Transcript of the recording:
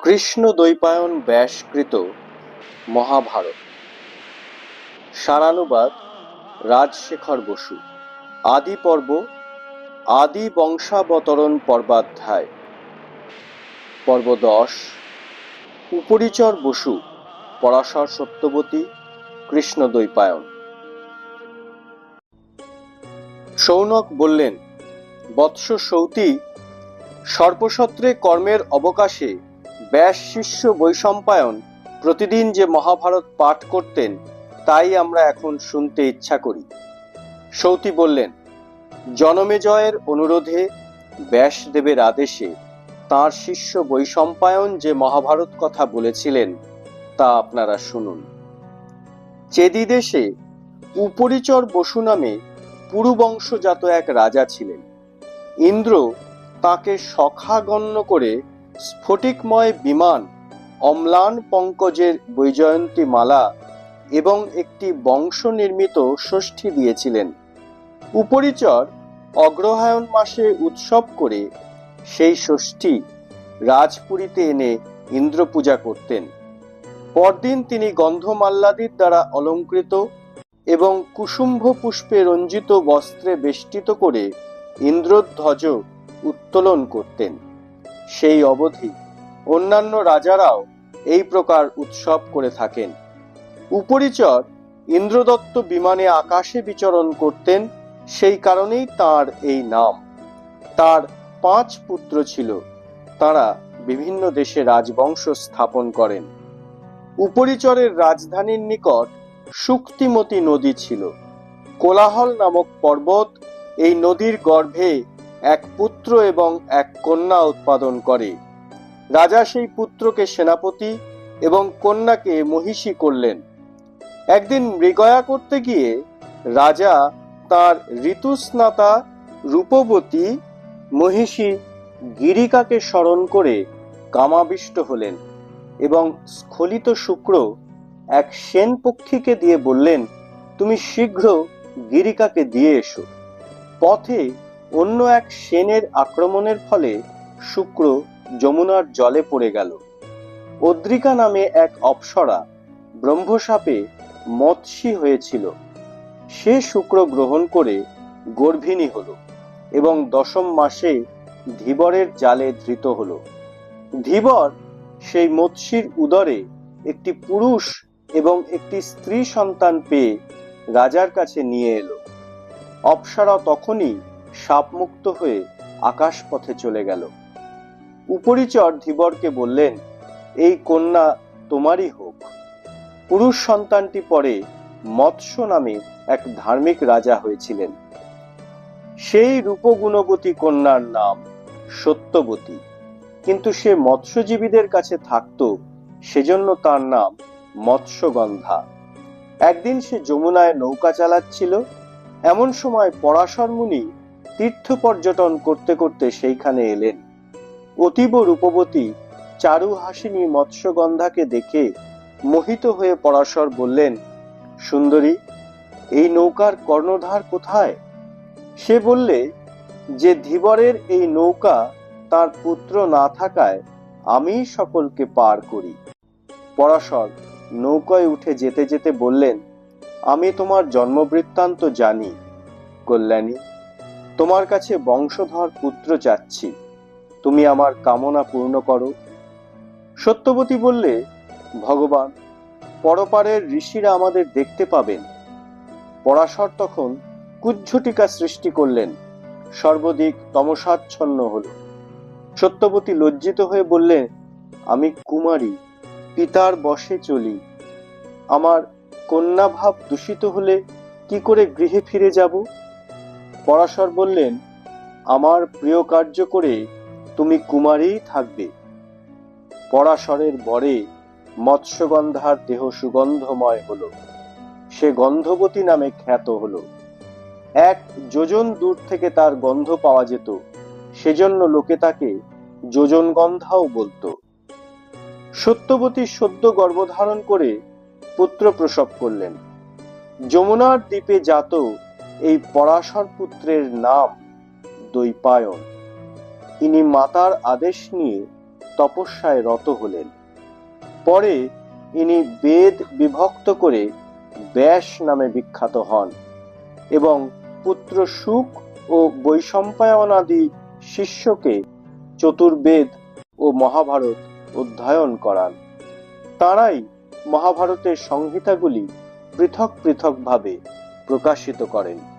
কৃষ্ণ দ্বৈপায়ন ব্যাসকৃত মহাভারত। সারানুবাদ রাজশেখর বসু। আদি পর্ব, আদি বংশাবতরণ পর্বাধ্যায়। পর্ব দশ, উপরিচর বসু, পরাশর সত্যবতী কৃষ্ণ দ্বৈপায়ন। সৌনক বললেন, বৎস সৌতি সর্বসত্রে কর্মের অবকাশে ব্যাস শিষ্য বৈশম্পায়ন প্রতিদিন যে মহাভারত পাঠ করতেন, তাই আমরা এখন শুনতে ইচ্ছা করি। সৌতি বললেন জনমেজয়ের অনুরোধে ব্যাসদেবের আদেশে তার শিষ্য বৈশম্পায়ন যে মহাভারত কথা বলেছিলেন, তা আপনারা শুনুন। চেদি দেশে উপরিচর বসু নামে পুরুবংশজাত এক রাজা ছিলেন। ইন্দ্র তাকে সখা গণ্য করে স্ফটিকময় বিমান, অম্লান পঙ্কজের বৈজয়ন্তী মালা এবং একটি বংশ নির্মিত ষষ্ঠী দিয়েছিলেন। উপরিচর অগ্রহায়ণ মাসে উৎসব করে সেই ষষ্ঠী রাজপুরীতে এনে ইন্দ্র পূজা করতেন। পরদিন তিনি গন্ধমাল্লাদির দ্বারা অলঙ্কৃত এবং কুসুম্ভ পুষ্পে রঞ্জিত বস্ত্রে বেষ্টিত করে ইন্দ্রধ্বজ উত্তোলন করতেন। সেই অবধি অন্যান্য রাজারাও এই প্রকার উৎসব করে থাকেন। উপরিচর ইন্দ্রদত্ত বিমানে আকাশে বিচরণ করতেন, সেই কারণেই তার এই নাম। তার পাঁচ পুত্র ছিল। তারা বিভিন্ন দেশে রাজবংশ স্থাপন করেন। উপরিচরের রাজধানীর নিকট শুক্তিমতী নদী ছিল। কোলাহল নামক পর্বত এই নদীর গর্ভে এক পুত্র এবং এক কন্যা উৎপাদন করে। রাজা সেই পুত্রকে সেনাপতি এবং কন্যাকে মহিষী করলেন। একদিন মৃগয়া করতে গিয়ে রাজা তার ঋতুস্নাতা রূপবতী মহিষী গিরিকাকে স্মরণ করে কামাবিষ্ট হলেন এবং স্খলিত শুক্র এক সেন পক্ষীকে দিয়ে বললেন, তুমি শীঘ্র গিরিকাকে দিয়ে এসো। পথে অন্য এক সেনের আক্রমণের ফলে শুক্র যমুনার জলে পড়ে গেল। অদ্রিকা নামে এক অপ্সরা ব্রহ্মসাপে মৎস্যী হয়েছিল। সে শুক্র গ্রহণ করে গর্ভিণী হল এবং দশম মাসে ধীবরের জালে ধৃত হল। ধীবর সেই মৎস্যীর উদরে একটি পুরুষ এবং একটি স্ত্রী সন্তান পেয়ে রাজার কাছে নিয়ে এলো। অপ্সরা তখনই সাপমুক্ত হয়ে আকাশ পথে চলে গেল। উপরিচর ধীবরকে বললেন, এই কন্যা তোমারই হোক। পুরুষ সন্তানটি পরে মৎস্য নামে এক ধার্মিক রাজা হয়েছিলেন। সেই রূপগুণবতী কন্যার নাম সত্যবতী। কিন্তু সে মৎস্যজীবীদের কাছে থাকত, সেজন্য তার নাম মৎস্যগন্ধা। একদিন সে যমুনায় নৌকা চালাচ্ছিল। এমন সময় পরাশর মুনি তীর্থ পর্যটন করতে করতে সেইখানে এলেন। অতীব রূপবতী চারু হাসিনী মৎস্যগন্ধাকে দেখে মোহিত হয়ে পরাশর বললেন, সুন্দরী, এই নৌকার কর্ণধার কোথায়? সে বললে, যে ধীবরের এই নৌকা তার পুত্র না থাকায় আমি সকলকে পার করি। পরাশর নৌকায় উঠে যেতে যেতে বললেন, আমি তোমার জন্মবৃত্তান্ত জানি, কল্যাণী। তোমার কাছে বংশধর পুত্র চাচ্ছি। তুমি আমার কামনা পূর্ণ করো। সত্যবতী বললে, ভগবান, পরপারের ঋষিরা আমাদের দেখতে পাবেন। পরাশর তখন কুজ্ঝটিকা সৃষ্টি করলেন, সর্বদিক তমসাচ্ছন্ন হল। সত্যবতী লজ্জিত হয়ে বললেন, আমি কুমারী পিতার বশে চলি। আমার কন্যাভাব দূষিত হলে কি করে গৃহে ফিরে যাব? পরাশর বললেন, আমার প্রিয় কার্য করে তুমি কুমারীই থাকবে। পরাশরের বরে মৎস্যগন্ধার দেহ সুগন্ধময় হল। সে গন্ধবতী নামে খ্যাত হলো। এক যোজন দূর থেকে তার গন্ধ পাওয়া যেত। সেজন্য লোকে তাকে যোজন গন্ধাও বলতো। সত্যবতী সদ্য গর্ভধারণ করে পুত্র প্রসব করলেন। যমুনার দ্বীপে জাত এই পরাশর পুত্রের নাম দ্বৈপায়ন ইনি মাতার আদেশ নিয়ে তপস্যায় রত হলেন। পরে ইনি বেদ বিভক্ত করে ব্যাস নামে বিখ্যাত হন এবং পুত্র সুখ ও বৈশম্পায়নাদি শিষ্যকে চতুর্বেদ ও মহাভারত অধ্যয়ন করান। তারাই মহাভারতের সংহিতাগুলি পৃথক পৃথকভাবে প্রকাশিত করেন।